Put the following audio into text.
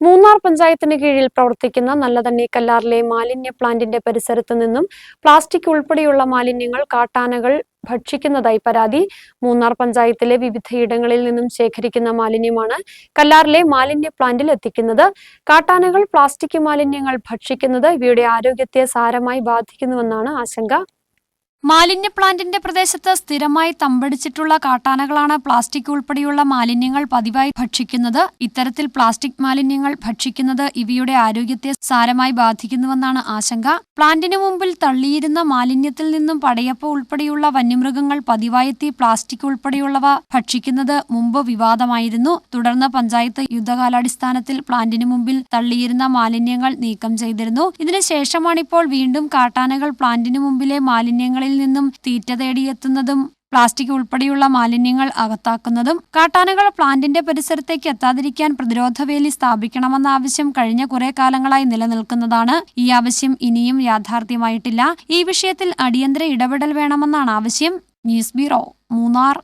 മൂന്നാർ പഞ്ചായത്തിന് കീഴിൽ പ്രവർത്തിക്കുന്ന നല്ലതണ്ണി കല്ലാറിലെ മാലിന്യ പ്ലാന്റിന്റെ പരിസരത്ത് നിന്നും പ്ലാസ്റ്റിക് ഉൾപ്പെടെയുള്ള മാലിന്യങ്ങൾ കാട്ടാനകൾ ഭക്ഷിക്കുന്നതായി പരാതി. മൂന്നാർ പഞ്ചായത്തിലെ വിവിധയിടങ്ങളിൽ നിന്നും ശേഖരിക്കുന്ന മാലിന്യമാണ് കല്ലാറിലെ മാലിന്യ പ്ലാന്റിൽ എത്തിക്കുന്നത്. കാട്ടാനകൾ പ്ലാസ്റ്റിക് മാലിന്യങ്ങൾ ഭക്ഷിക്കുന്നത് ഇവയുടെ ആരോഗ്യത്തെ സാരമായി ബാധിക്കുന്നുവെന്നാണ് ആശങ്ക. മാലിന്യ പ്ലാന്റിന്റെ പ്രദേശത്ത് സ്ഥിരമായി തമ്പടിച്ചിട്ടുള്ള കാട്ടാനകളാണ് പ്ലാസ്റ്റിക് ഉൾപ്പെടെയുള്ള മാലിന്യങ്ങൾ പതിവായി ഭക്ഷിക്കുന്നത്. ഇത്തരത്തിൽ പ്ലാസ്റ്റിക് മാലിന്യങ്ങൾ ഭക്ഷിക്കുന്നത് ഇവയുടെ ആരോഗ്യത്തെ സാരമായി ബാധിക്കുന്നുവെന്നാണ് ആശങ്ക. പ്ലാന്റിനു മുമ്പിൽ തള്ളിയിരുന്ന മാലിന്യത്തിൽ നിന്നും പടയപ്പ ഉൾപ്പെടെയുള്ള വന്യമൃഗങ്ങൾ പതിവായെത്തി പ്ലാസ്റ്റിക് ഉൾപ്പെടെയുള്ളവ ഭക്ഷിക്കുന്നത് മുമ്പ് വിവാദമായിരുന്നു. തുടർന്ന് പഞ്ചായത്ത് യുദ്ധകാലാടിസ്ഥാനത്തിൽ പ്ലാന്റിനു മുമ്പിൽ തള്ളിയിരുന്ന മാലിന്യങ്ങൾ നീക്കം ചെയ്തിരുന്നു. ഇതിനുശേഷമാണിപ്പോൾ വീണ്ടും കാട്ടാനകൾ പ്ലാന്റിനു മുമ്പിലെ മാലിന്യങ്ങളിൽ നിന്നും തീറ്റ തേടിയെത്തുന്നതും പ്ലാസ്റ്റിക് ഉൾപ്പെടെയുള്ള മാലിന്യങ്ങൾ അകത്താക്കുന്നതും കാട്ടാനകൾ പ്ലാന്റിന്റെ പരിസരത്തേക്ക് എത്താതിരിക്കാൻ പ്രതിരോധവേലി സ്ഥാപിക്കണമെന്ന ആവശ്യം കഴിഞ്ഞ കുറെ കാലങ്ങളായി നിലനിൽക്കുന്നതാണ്. ഈ ആവശ്യം ഇനിയും യാഥാർത്ഥ്യമായിട്ടില്ല. ഈ വിഷയത്തിൽ അടിയന്തര ഇടപെടൽ വേണമെന്നാണ് ആവശ്യം. News bureau Munnar.